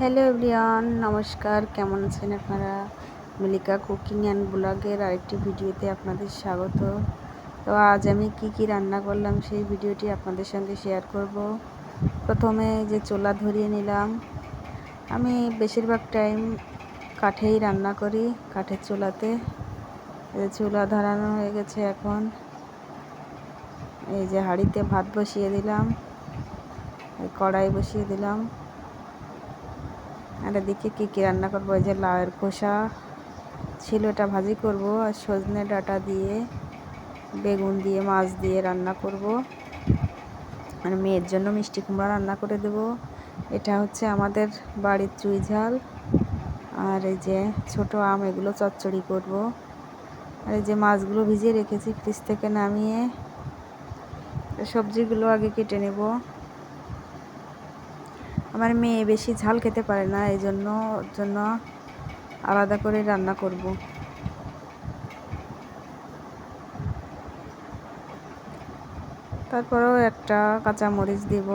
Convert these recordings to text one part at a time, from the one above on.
Hello everyone, নমস্কার। কেমন আছেন আপনারা? মিলিকা কুকিং অ্যান্ড ব্লগের আরেকটি ভিডিওতে আপনাদের স্বাগত। তো আজ আমি কি কি রান্না করলাম সেই ভিডিওটি আপনাদের সঙ্গে শেয়ার করব। প্রথমে যে চোলা ধরিয়ে নিলাম। আমি বেশিরভাগ টাইম কাঠেই রান্না করি, কাঠের চুলাতে। চুলা ধরানো হয়ে গেছে এখন। এই যে হাঁড়িতে ভাত বসিয়ে দিলাম কড়াই বসিয়ে দিলাম। আর এদিকে কী কী রান্না করব? এই যে লাউয়ের খোসা ছিল, এটা ভাজি করব আর সজনে ডাটা দিয়ে, বেগুন দিয়ে, মাছ দিয়ে রান্না করব। আর মেয়ের জন্য মিষ্টি কুমড়া রান্না করে দেব। এটা হচ্ছে আমাদের বাড়ির চুই ঝাল। আর এই যে ছোট আম, এগুলো চচ্চড়ি করব। আর এই যে মাছগুলো ভিজিয়ে রেখেছি ফ্রিজ থেকে নামিয়ে। সবজিগুলো আগে কেটে নেব। আমার মেয়ে বেশি ঝাল খেতে পারে না এই জন্য জন্য আলাদা করে রান্না করব। তারপরেও একটা কাঁচা মরিচ দিব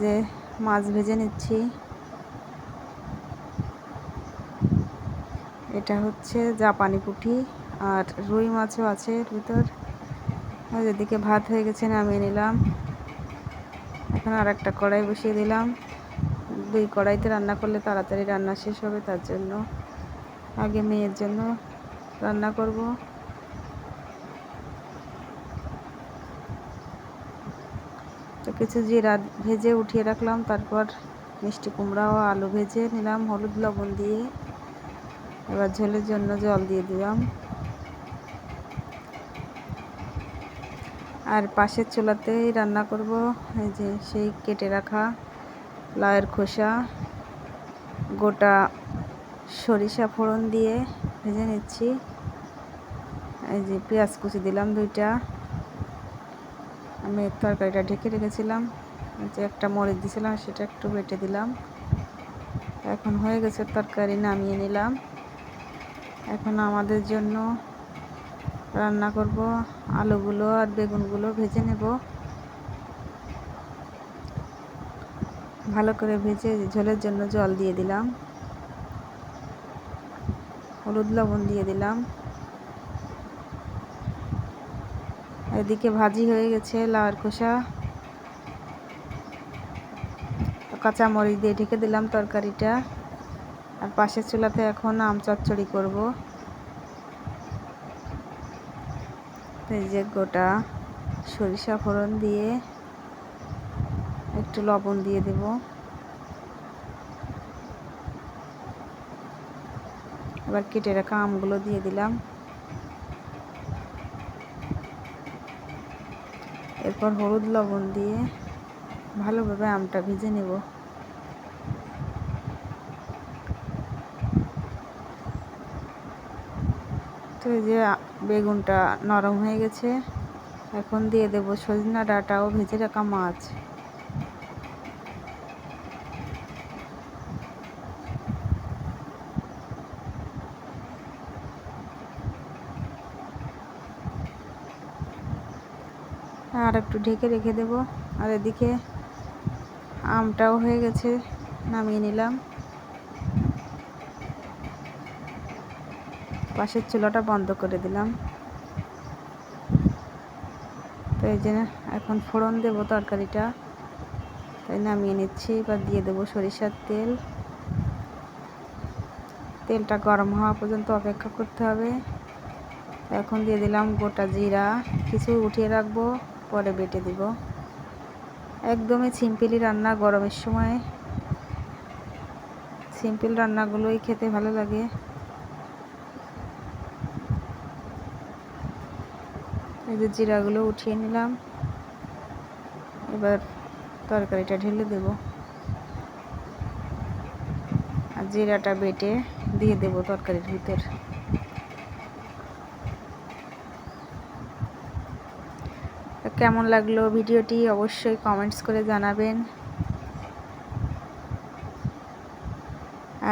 যে মাছ ভেজে নিচ্ছি। এটা হচ্ছে জাপানি পুঁটি আর রুই মাছও আছে ভিতর। এদিকে ভাত হয়ে গেছে, নামিয়ে নিলাম। এখন আর একটা কড়াই বসিয়ে দিলাম। দুই কড়াইতে রান্না করলে তাড়াতাড়ি রান্না শেষ হবে, তার জন্য আগে মেয়ের জন্য রান্না করব। তো কিছু জিরা ভেজে উঠিয়ে রাখলাম, তারপর মিষ্টি কুমড়া ও আলু ভেজে নিলাম, হলুদ লবণ দিয়ে। এবার ঝোলের জন্য জল দিয়ে দিলাম। আর পাশের চুলাতেই রান্না করব। এই যে সেই কেটে রাখা লাউয়ের খোসা, গোটা সরিষা ফোড়ন দিয়ে ভেজে নিচ্ছি। এই যে পেঁয়াজ কুচি দিলাম দুইটা। আমি তরকারিটা ঢেকে রেখেছিলাম। যে একটা মরিচ দিয়েছিলাম সেটা একটু বেটে দিলাম। এখন হয়ে গেছে তরকারি, নামিয়ে নিলাম। এখন আমাদের জন্য রান্না করব, আলুগুলো আর বেগুনগুলো ভেজে নেব। ভালো করে ভেজে ঝোলের জন্য জল দিয়ে দিলাম। হলুদ লবণ দিয়ে দিলাম। এদিকে ভাজি হয়ে গেছে লাউয়ের খোসা। কাঁচা মরিচ দিয়ে ঢেকে দিলাম তরকারিটা। আর পাশের চুলাতে এখন আম চচ্চড়ি করব। এই যে গোটা সরিষা ফোড়ন দিয়ে একটু লবণ দিয়ে দেব। এবার কেটে রাখা আমগুলো দিয়ে দিলাম। এরপর হলুদ লবণ দিয়ে ভালোভাবে আমটা ভিজে নেব। তো এই যে বেগুনটা নরম হয়ে গেছে। এখন দিয়ে দেব সজনা ডাটা ও ভেজে রাখা মাছ। আর একটু ঢেকে রেখে দেব। আর এদিকে আমটাও হয়ে গেছে, নামিয়ে নিলাম। পাশের চুলাটা বন্ধ করে দিলাম। তো এই জন্য এখন ফোড়ন দেবো তরকারিটা। তাই নামিয়ে নিচ্ছি, এবার দিয়ে দেবো সরিষার তেল। তেলটা গরম হওয়া পর্যন্ত অপেক্ষা করতে হবে। এখন দিয়ে দিলাম গোটা জিরা। কিছু উঠিয়ে রাখব, পরে বেটে দিব। একদমই সিম্পলি রান্না গরমের সময়। সিম্পল রান্নাগুলোই খেতে ভালো লাগে। এই যে জিরাগুলো উঠিয়ে নিলাম। এবার তরকারিটা ঢেলে দেব। আর জিরাটা বেটে দিয়ে দেব তরকারির ভিতর। কেমন লাগল ভিডিওটি অবশ্যই কমেন্টস করে জানাবেন।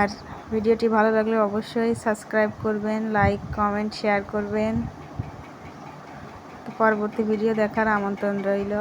আর ভিডিওটি ভালো লাগলে অবশ্যই সাবস্ক্রাইব করবেন লাইক কমেন্ট শেয়ার করবেন। পরবর্তী ভিডিও দেখার আমন্ত্রণ রইল।